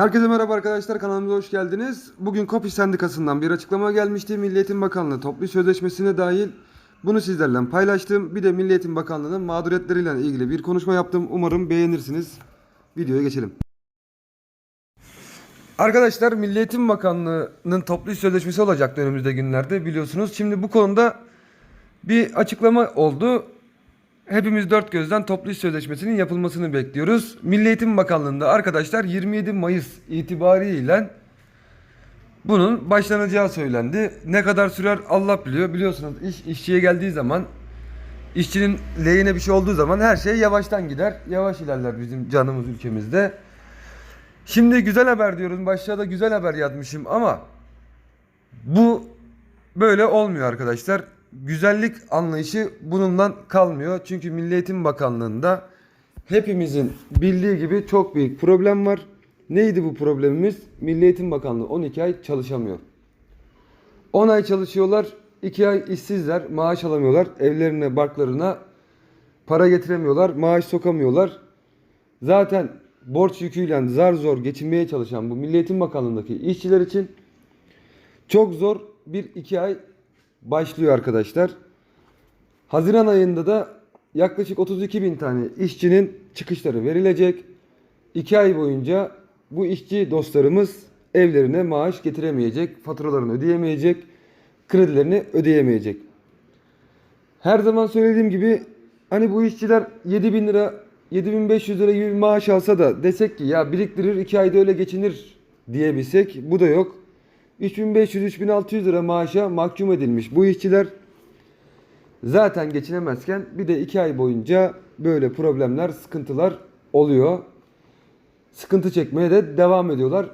Herkese merhaba arkadaşlar kanalımıza hoş geldiniz. Bugün Kopi Sendikası'ndan bir açıklama gelmişti. Milli Eğitim Bakanlığı toplu sözleşmesine dahil bunu sizlerle paylaştım. Bir de Milli Eğitim Bakanlığı'nın mağduriyetleriyle ilgili bir konuşma yaptım. Umarım beğenirsiniz. Videoya geçelim. Arkadaşlar Milli Eğitim Bakanlığı'nın toplu sözleşmesi olacaktı önümüzde günlerde biliyorsunuz. Şimdi bu konuda bir açıklama oldu. Hepimiz dört gözden toplu iş sözleşmesinin yapılmasını bekliyoruz. Milli Eğitim Bakanlığı'nda arkadaşlar 27 Mayıs itibariyle bunun başlanacağı söylendi. Ne kadar sürer Allah biliyor. Biliyorsunuz iş işçiye geldiği zaman işçinin lehine bir şey olduğu zaman her şey yavaştan gider. Yavaş ilerler bizim canımız ülkemizde. Şimdi güzel haber diyoruz. Başta da güzel haber yazmışım ama bu böyle olmuyor arkadaşlar. Güzellik anlayışı bunundan kalmıyor. Çünkü Milli Eğitim Bakanlığı'nda hepimizin bildiği gibi çok büyük problem var. Neydi bu problemimiz? Milli Eğitim Bakanlığı 12 ay çalışamıyor. 10 ay çalışıyorlar, 2 ay işsizler, maaş alamıyorlar. Evlerine, barklarına para getiremiyorlar, maaş sokamıyorlar. Zaten borç yüküyle zar zor geçinmeye çalışan bu Milli Eğitim Bakanlığı'ndaki işçiler için çok zor bir iki ay başlıyor arkadaşlar. Haziran ayında da yaklaşık 32 bin tane işçinin çıkışları verilecek. 2 ay boyunca bu işçi dostlarımız evlerine maaş getiremeyecek, faturalarını ödeyemeyecek, kredilerini ödeyemeyecek. Her zaman söylediğim gibi hani bu işçiler 7 bin lira, 7500 lira gibi maaş alsa da desek ki ya biriktirir 2 ayda öyle geçinir diyebilsek bu da yok. 3500-3600 lira maaşa mahkum edilmiş bu işçiler zaten geçinemezken bir de 2 ay boyunca böyle problemler, sıkıntılar oluyor. Sıkıntı çekmeye de devam ediyorlar.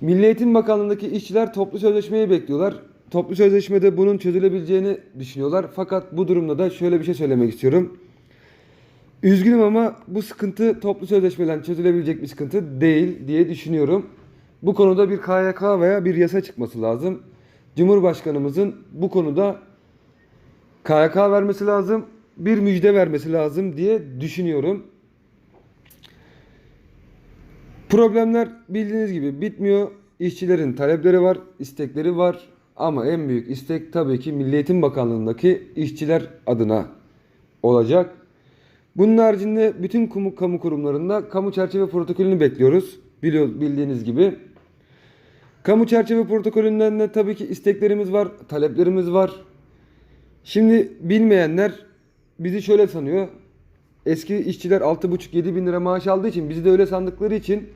Milli Eğitim Bakanlığı'ndaki işçiler toplu sözleşmeyi bekliyorlar. Toplu sözleşmede bunun çözülebileceğini düşünüyorlar. Fakat bu durumda da şöyle bir şey söylemek istiyorum. Üzgünüm ama bu sıkıntı toplu sözleşmeyle çözülebilecek bir sıkıntı değil diye düşünüyorum. Bu konuda bir KYK veya bir yasa çıkması lazım. Cumhurbaşkanımızın bu konuda KYK vermesi lazım, bir müjde vermesi lazım diye düşünüyorum. Problemler bildiğiniz gibi bitmiyor. İşçilerin talepleri var, istekleri var. Ama en büyük istek tabii ki Milli Eğitim Bakanlığı'ndaki işçiler adına olacak. Bunun haricinde bütün kamu, kamu kurumlarında kamu çerçeve protokolünü bekliyoruz. Biliyor, bildiğiniz gibi. Kamu çerçeve protokolünden de tabii ki isteklerimiz var, taleplerimiz var. Şimdi bilmeyenler bizi şöyle sanıyor. Eski işçiler 6,5-7 bin lira maaş aldığı için bizi de öyle sandıkları için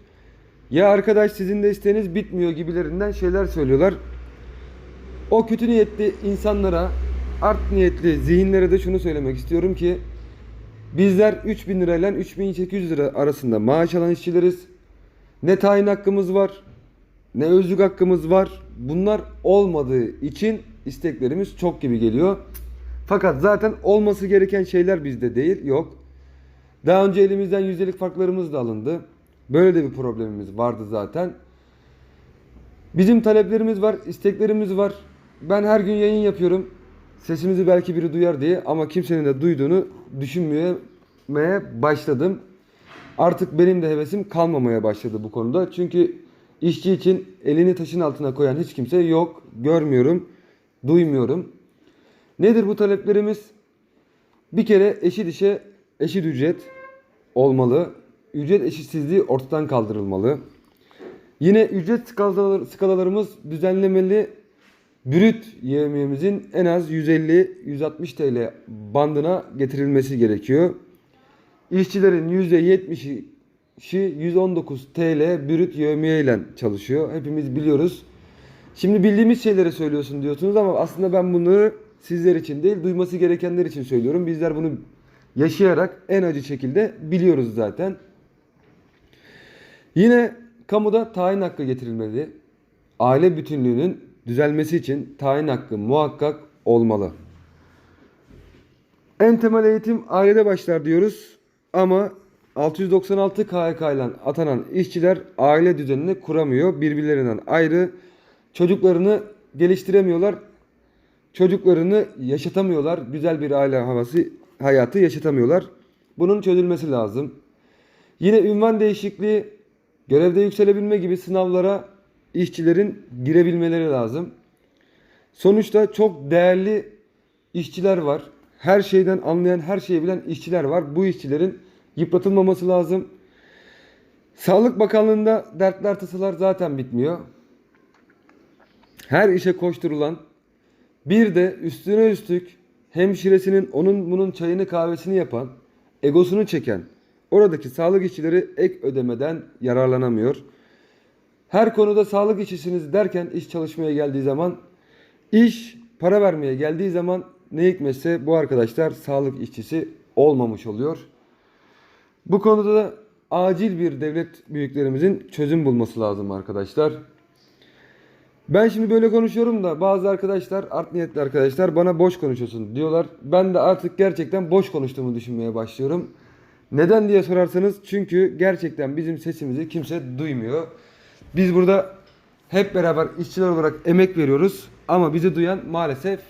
ya arkadaş sizin de isteğiniz bitmiyor gibilerinden şeyler söylüyorlar. O kötü niyetli insanlara, art niyetli zihinlere de şunu söylemek istiyorum ki bizler 3000 lirayla 3800 lira arasında maaş alan işçileriz. Ne tayin hakkımız var, ne özlük hakkımız var. Bunlar olmadığı için isteklerimiz çok gibi geliyor. Fakat zaten olması gereken şeyler bizde değil, yok. Daha önce elimizden yüzdelik farklarımız da alındı. Böyle de bir problemimiz vardı zaten. Bizim taleplerimiz var, isteklerimiz var. Ben her gün yayın yapıyorum. Sesimizi belki biri duyar diye ama kimsenin de duyduğunu düşünmeye başladım. Artık benim de hevesim kalmamaya başladı bu konuda. Çünkü işçi için elini taşın altına koyan hiç kimse yok. Görmüyorum, duymuyorum. Nedir bu taleplerimiz? Bir kere eşit işe eşit ücret olmalı. Ücret eşitsizliği ortadan kaldırılmalı. Yine ücret skalalar, skalalarımız düzenlemeli. Brüt yevmiyemizin en az 150-160 TL bandına getirilmesi gerekiyor. İşçilerin %70'i 119 TL brüt yevmiye ile çalışıyor. Hepimiz biliyoruz. Şimdi bildiğimiz şeyleri söylüyorsun diyorsunuz ama aslında ben bunları sizler için değil, duyması gerekenler için söylüyorum. Bizler bunu yaşayarak en acı şekilde biliyoruz zaten. Yine kamuda tayin hakkı getirilmeli. Aile bütünlüğünün düzelmesi için tayin hakkı muhakkak olmalı. En temel eğitim ailede başlar diyoruz ama 696 KHK ile atanan işçiler aile düzenini kuramıyor. Birbirlerinden ayrı çocuklarını geliştiremiyorlar. Çocuklarını yaşatamıyorlar. Güzel bir aile havası hayatı yaşatamıyorlar. Bunun çözülmesi lazım. Yine ünvan değişikliği Görevde yükselebilme gibi sınavlara işçilerin girebilmeleri lazım. Sonuçta çok değerli işçiler var. Her şeyden anlayan, her şeyi bilen işçiler var. Bu işçilerin yıpratılmaması lazım. Sağlık Bakanlığı'nda dertler tasalar zaten bitmiyor. Her işe koşturulan bir de üstüne üstlük hemşiresinin onun bunun çayını kahvesini yapan, egosunu çeken oradaki sağlık işçileri ek ödemeden yararlanamıyor. Her konuda sağlık işçisiniz derken iş çalışmaya geldiği zaman iş para vermeye geldiği zaman ne hikmetse bu arkadaşlar sağlık işçisi olmamış oluyor. Bu konuda da acil bir devlet büyüklerimizin çözüm bulması lazım arkadaşlar. Ben şimdi böyle konuşuyorum da bazı arkadaşlar, art niyetli arkadaşlar bana boş konuşuyorsun diyorlar. Ben de artık gerçekten boş konuştuğumu düşünmeye başlıyorum. Neden diye sorarsanız çünkü gerçekten bizim sesimizi kimse duymuyor. Biz burada hep beraber işçiler olarak emek veriyoruz ama bizi duyan maalesef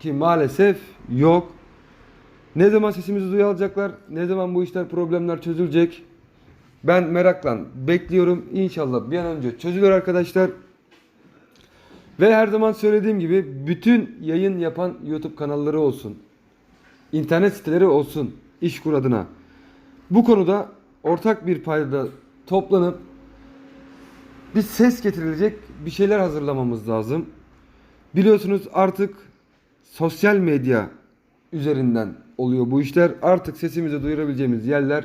ki maalesef yok. Ne zaman sesimizi duyacaklar? Ne zaman bu işler problemler çözülecek? Ben merakla bekliyorum. İnşallah bir an önce çözülür arkadaşlar. Ve her zaman söylediğim gibi bütün yayın yapan YouTube kanalları olsun. internet siteleri olsun. İşkur adına. Bu konuda ortak bir payda toplanıp bir ses getirilecek bir şeyler hazırlamamız lazım. Biliyorsunuz artık sosyal medya üzerinden oluyor bu işler. Artık sesimizi duyurabileceğimiz yerler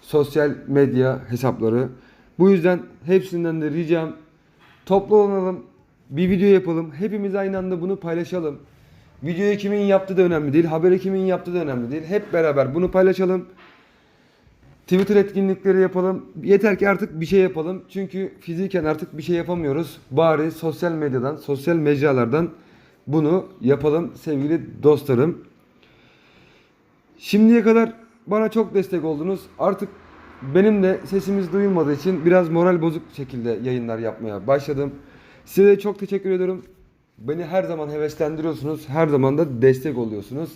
sosyal medya hesapları. Bu yüzden hepsinden de ricam toplanalım, bir video yapalım. Hepimiz aynı anda bunu paylaşalım. Videoyu kimin yaptığı da önemli değil, haberi kimin yaptığı da önemli değil. Hep beraber bunu paylaşalım. Twitter etkinlikleri yapalım. Yeter ki artık bir şey yapalım. Çünkü fiziken artık bir şey yapamıyoruz. Bari sosyal medyadan, sosyal mecralardan bunu yapalım sevgili dostlarım. Şimdiye kadar bana çok destek oldunuz. Artık benim de sesimiz duyulmadığı için biraz moral bozuk şekilde yayınlar yapmaya başladım. Size de çok teşekkür ediyorum. Beni her zaman heveslendiriyorsunuz. Her zaman da destek oluyorsunuz.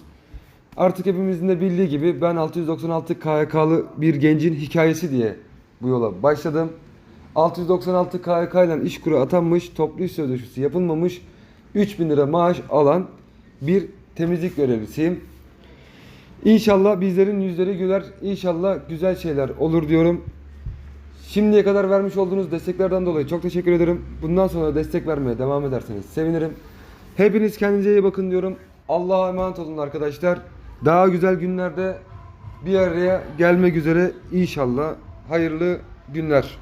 Artık hepimizin de bildiği gibi ben 696 KYK'lı bir gencin hikayesi diye bu yola başladım. 696 KYK ile iş kuru atanmış, toplu iş sözleşmesi yapılmamış, 3000 lira maaş alan bir temizlik görevlisiyim. İnşallah bizlerin yüzleri güler, İnşallah güzel şeyler olur diyorum. Şimdiye kadar vermiş olduğunuz desteklerden dolayı çok teşekkür ederim. Bundan sonra destek vermeye devam ederseniz sevinirim. Hepiniz kendinize iyi bakın diyorum. Allah'a emanet olun arkadaşlar. Daha güzel günlerde bir araya gelmek üzere inşallah. Hayırlı günler.